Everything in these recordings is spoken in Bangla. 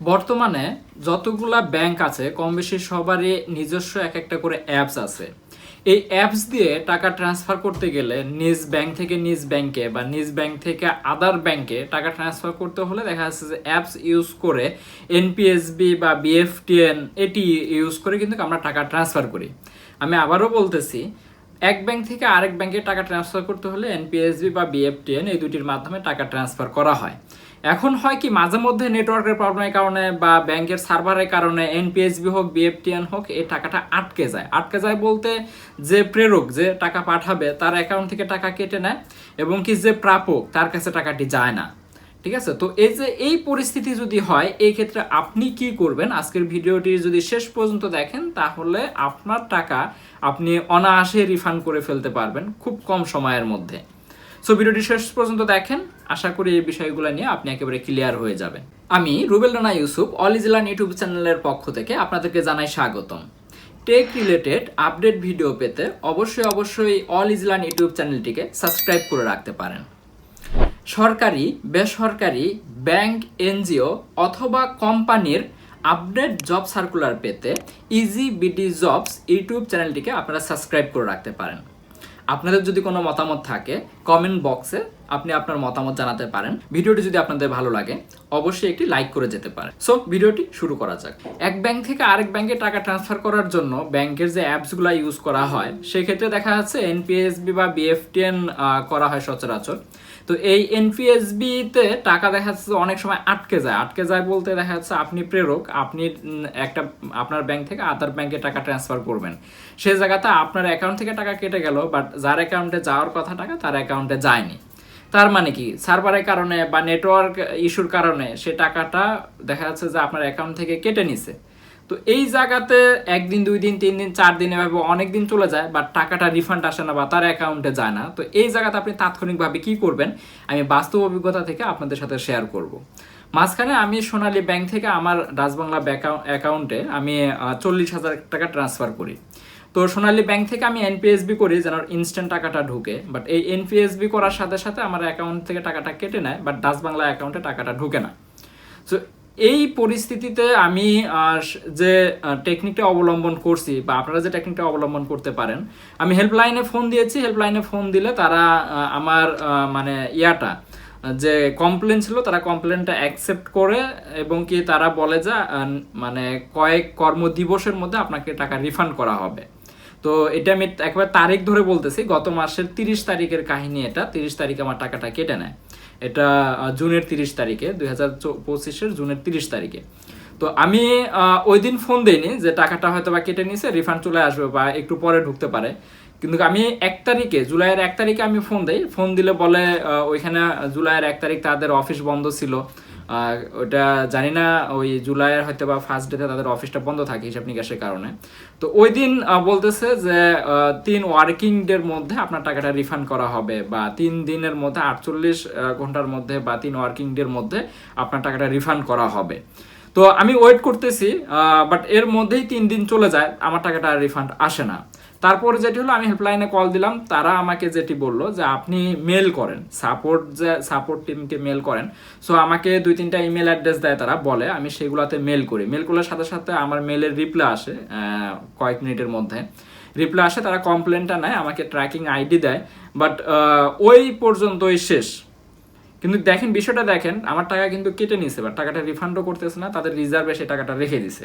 বর্তমানে যতগুলা ব্যাংক আছে কম বেশি সবারই নিজস্ব এক একটা করে অ্যাপস আছে। এই অ্যাপস দিয়ে টাকা ট্রান্সফার করতে গেলে নিজ ব্যাংক থেকে নিজ ব্যাংকে বা নিজ ব্যাংক থেকে আদার ব্যাংকে টাকা ট্রান্সফার করতে হলে দেখা যাচ্ছে যে অ্যাপস ইউজ করে এনপিএসবি বা বিএফটিএন এটি ইউজ করে কিন্তু আমরা টাকা ট্রান্সফার করি। আমি আবারও বলতেছি, এক ব্যাংক থেকে আরেক ব্যাংকে টাকা ট্রান্সফার করতে হলে এনপিএসবি বা বিএফটিএন এই দুটির মাধ্যমে টাকা ট্রান্সফার করা হয়। এখন হয় কি, মাঝে মধ্যে নেটওয়ার্কের প্রবলেমের কারণে বা ব্যাংকের সার্ভারের কারণে এনপিএসবি হোক বিএফটিএন হোক, এই টাকাটা আটকে যায়। আটকে যায় বলতে যে প্রেরক যে টাকা পাঠাবে, তার অ্যাকাউন্ট থেকে টাকা কেটে নেয় এবং কি যে প্রাপক, তার কাছে টাকাটি যায় না। ঠিক আছে? তো এই যে এই পরিস্থিতি যদি হয়, এই ক্ষেত্রে আপনি কি করবেন? আজকের ভিডিওটি যদি শেষ পর্যন্ত দেখেন, তাহলে আপনার টাকা আপনি অনায়াসে রিফান্ড করে ফেলতে পারবেন, খুব কম সময়ের মধ্যে। সো ভিডিওটি শেষ পর্যন্ত দেখেন। আশা করি এই বিষয়গুলো নিয়ে আপনি একেবারে ক্লিয়ার হয়ে যাবেন। আমি রুবেল রানা ইউসুফ, অল ইজলান ইউটিউব চ্যানেলের পক্ষ থেকে আপনাদেরকে জানাই স্বাগতম। টেক রিলেটেড আপডেট ভিডিও পেতে অবশ্যই অবশ্যই অল ইজলান ইউটিউব চ্যানেলটিকে সাবস্ক্রাইব করে রাখতে পারেন। সরকারি, বেসরকারি ব্যাংক এনজিও অথবা কোম্পানির আপডেট জব সার্কুলার পেতে ইজি বিডি জবস ইউটিউব চ্যানেলটিকে আপনারা সাবস্ক্রাইব করে রাখতে পারেন। আপনাদের যদি কোনো মতামত থাকে কমেন্ট বক্সে আপনি আপনার মতামত জানাতে পারেন। ভিডিওটি যদি আপনাদের ভালো লাগে, অবশ্যই একটি লাইক করে যেতে পারেন। সো ভিডিওটি শুরু করা যাক। এক ব্যাংক থেকে আরেক ব্যাংকে টাকা ট্রান্সফার করার জন্য ব্যাংকের যে অ্যাপসগুলো ইউজ করা হয়, সেক্ষেত্রে দেখা যাচ্ছে এনপিএসবি বা বিএফটিএন করা হয় সচরাচর। তো এই এনপিএসবি তে টাকা দেখা যাচ্ছে অনেক সময় আটকে যায়। আটকে যায় বলতে দেখা যাচ্ছে আপনি প্রেরক, আপনি একটা, আপনার ব্যাংক থেকে আদার ব্যাংকে টাকা ট্রান্সফার করবেন। সে জায়গাতে আপনার অ্যাকাউন্ট থেকে টাকা কেটে গেল বাট যার অ্যাকাউন্টে যাওয়ার কথা টাকা, তার অ্যাকাউন্টে যায়নি। তার মানে কি? সার্ভারের কারণে বা নেটওয়ার্ক ইস্যুর কারণে সে টাকাটা দেখা যাচ্ছে যে আপনার অ্যাকাউন্ট থেকে কেটে নিছে। তো এই জায়গাতে একদিন, দুই দিন, তিন দিন, চার দিন এভাবে অনেক দিন চলে যায় বা টাকাটা রিফান্ড আসে না বা তার অ্যাকাউন্টে যায় না। তো এই জায়গাতে আপনি তাৎক্ষণিকভাবে কি করবেন? আমি বাস্তব অভিজ্ঞতা থেকে আপনাদের সাথে শেয়ার করব। মাঝখানে আমি সোনালী ব্যাংক থেকে আমার রাজবাংলা অ্যাকাউন্টে আমি চল্লিশ হাজার টাকা ট্রান্সফার করি। তো সোনালী ব্যাংক থেকে আমি এনপিএসবি করি, যেন ইনস্ট্যান্ট টাকাটা ঢুকে। বাট এই এনপিএসবি করার সাথে সাথে আমার অ্যাকাউন্ট থেকে টাকাটা কেটে নেয় বাট বাংলা অ্যাকাউন্টে টাকাটা ঢুকে না। সো এই পরিস্থিতিতে আমি যে টেকনিকটা অবলম্বন করছি, বা আপনারা যে টেকনিকটা অবলম্বন করতে পারেন, আমি হেল্পলাইনে ফোন দিয়েছি। হেল্পলাইনে ফোন দিলে তারা আমার মানে ইয়াটা যে কমপ্লেন ছিল, তারা কমপ্লেনটা অ্যাকসেপ্ট করে এবং কি তারা বলে যে মানে কয়েক কর্মদিবসের মধ্যে আপনাকে টাকা রিফান্ড করা হবে। তো এটা আমি একবার তারিখ ধরে বলতেছি, গত মাসের তিরিশ তারিখের কাহিনী এটা। তিরিশ তারিখে আমার টাকাটা কেটে নেয়। এটা জুনের তিরিশ তারিখে, দুই হাজার পঁচিশের জুনের তিরিশ তারিখে। তো আমি ওই দিন ফোন দিইনি যে টাকাটা হয়তো বা কেটে নিছে রিফান্ড চলে আসবে বা একটু পরে ঢুকতে পারে। কিন্তু আমি এক তারিখে, জুলাইয়ের এক তারিখে আমি ফোন দেই। ফোন দিলে বলে ওইখানে জুলাইয়ের এক তারিখ তাদের অফিস বন্ধ ছিল। ওটা জানি না, ওই জুলাইয়ের হয়তো বা ফার্স্ট ডেতে তাদের অফিসটা বন্ধ থাকে হিসাব নিকাশের কারণে। তো ওই দিন বলতেছে যে তিন ওয়ার্কিং ডের মধ্যে আপনার টাকাটা রিফান্ড করা হবে বা তিন দিনের মধ্যে আটচল্লিশ ঘণ্টার মধ্যে বা তিন ওয়ার্কিং ডের মধ্যে আপনার টাকাটা রিফান্ড করা হবে। তো আমি ওয়েট করতেছি বাট এর মধ্যেই তিন দিন চলে যায়, আমার টাকাটা রিফান্ড আসে না। তারপর যেটি হলো, আমি হেল্পলাইনে কল দিলাম, তারা আমাকে যেটি বলল যে, আপনি মেল করেন সাপোর্ট যে সাপোর্ট টিমকে মেল করেন সো আমাকে দুই তিনটা ইমেল অ্যাড্রেস দেয় তারা, বলে আমি সেগুলোতে মেল করি। মেল করার সাথে সাথে আমার মেলের রিপ্লাই আসে কয়েক মিনিটের মধ্যে। রিপ্লাই আসে, তারা কমপ্লেনটা নেয়, আমাকে ট্র্যাকিং আইডি দেয় বাট ওই পর্যন্তই শেষ। কিন্তু দেখেন, বিষয়টা দেখেন, আমার টাকা কিন্তু কেটে নিছে বাট টাকাটা রিফান্ডও করতেছে না, তাদের রিজার্ভে সেই টাকাটা রেখে দিছে।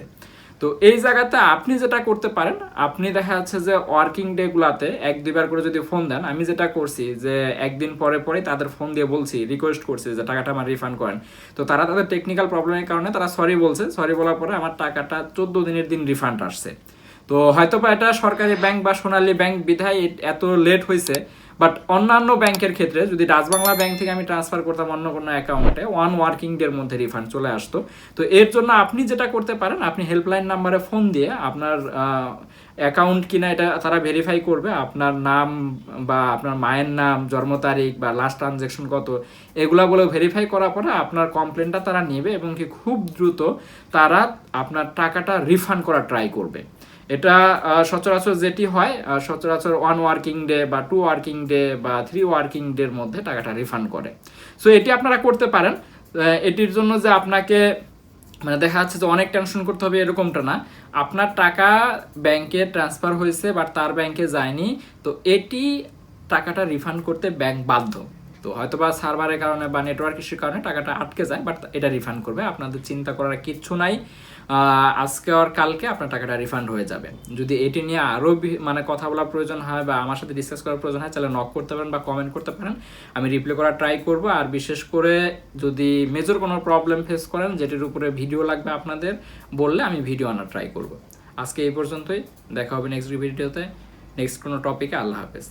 তো এই জায়গাতে আপনি যেটা করতে পারেন, আপনি দেখা যাচ্ছে যে ওয়ার্কিং ডে গুলাতে এক, দুইবার করে যদি ফোন দেন, আমি যেটা করছি যে একদিন পরে পরে তাদের ফোন দিয়ে বলছি রিকোয়েস্ট করছি যে টাকাটা আমার রিফান্ড করেন। তো তারা তাদের টেকনিক্যাল প্রবলেমের কারণে তারা সরি বলছে। সরি বলার পরে আমার টাকাটা চোদ্দ দিনের দিন রিফান্ড আসছে। তো হয়তো বা এটা সরকারি ব্যাংক বা সোনালী ব্যাংক বিধায় এত লেট হয়েছে বাট অন্যান্য ব্যাংকের ক্ষেত্রে যদি ডাচবাংলা ব্যাংক থেকে আমি ট্রান্সফার করতাম অন্য কোনো অ্যাকাউন্টে ওয়ান ওয়ার্কিং ডের মধ্যে রিফান্ড চলে আসতো। তো এর জন্য আপনি যেটা করতে পারেন, আপনি হেল্পলাইন নাম্বারে ফোন দিয়ে আপনার অ্যাকাউন্ট কিনা এটা তারা ভেরিফাই করবে। আপনার নাম বা আপনার মায়ের নাম, জন্ম তারিখ বা লাস্ট ট্রানজ্যাকশন কত, এগুলা বলে ভেরিফাই করার পরে আপনার কমপ্লেনটা তারা নেবে এবং কি খুব দ্রুত তারা আপনার টাকাটা রিফান্ড করার ট্রাই করবে। এটা সচরাচর যেটি হয় সচরাচর ওয়ান ওয়ার্কিং ডে বা টু ওয়ার্কিং ডে বা থ্রি ওয়ার্কিং ডের মধ্যে টাকাটা রিফান্ড করে। সো এটি আপনারা করতে পারেন। এটির জন্য যে আপনাকে মানে দেখা যাচ্ছে যে অনেক টেনশন করতে হবে এরকমটা না। আপনার টাকা ব্যাংকে ট্রান্সফার হয়েছে বাট তার ব্যাংকে যায়নি, তো এটি টাকাটা রিফান্ড করতে ব্যাংক বাধ্য। তো হয়তো বা সার্ভারের কারণে বা নেটওয়ার্ক ইস্যুর কারণে টাকাটা আটকে যায় বাট এটা রিফান্ড করবে। আপনাদের চিন্তা করার কিচ্ছু নাই। আজকে আর কালকে আপনার টাকাটা রিফান্ড হয়ে যাবে। যদি এটি নিয়ে আরও মানে কথা বলার প্রয়োজন হয় বা আমার সাথে ডিসকাস করার প্রয়োজন হয়, তাহলে নক করতে পারেন বা কমেন্ট করতে পারেন। আমি রিপ্লাই করার ট্রাই করব। আর বিশেষ করে যদি মেজর কোনো প্রবলেম ফেস করেন, যেটির উপরে ভিডিও লাগবে আপনাদের, বললে আমি ভিডিও আনার ট্রাই করব। আজকে এই পর্যন্তই। দেখা হবে নেক্সট ভিডিওতে নেক্সট কোনো টপিকে আল্লাহ হাফেজ।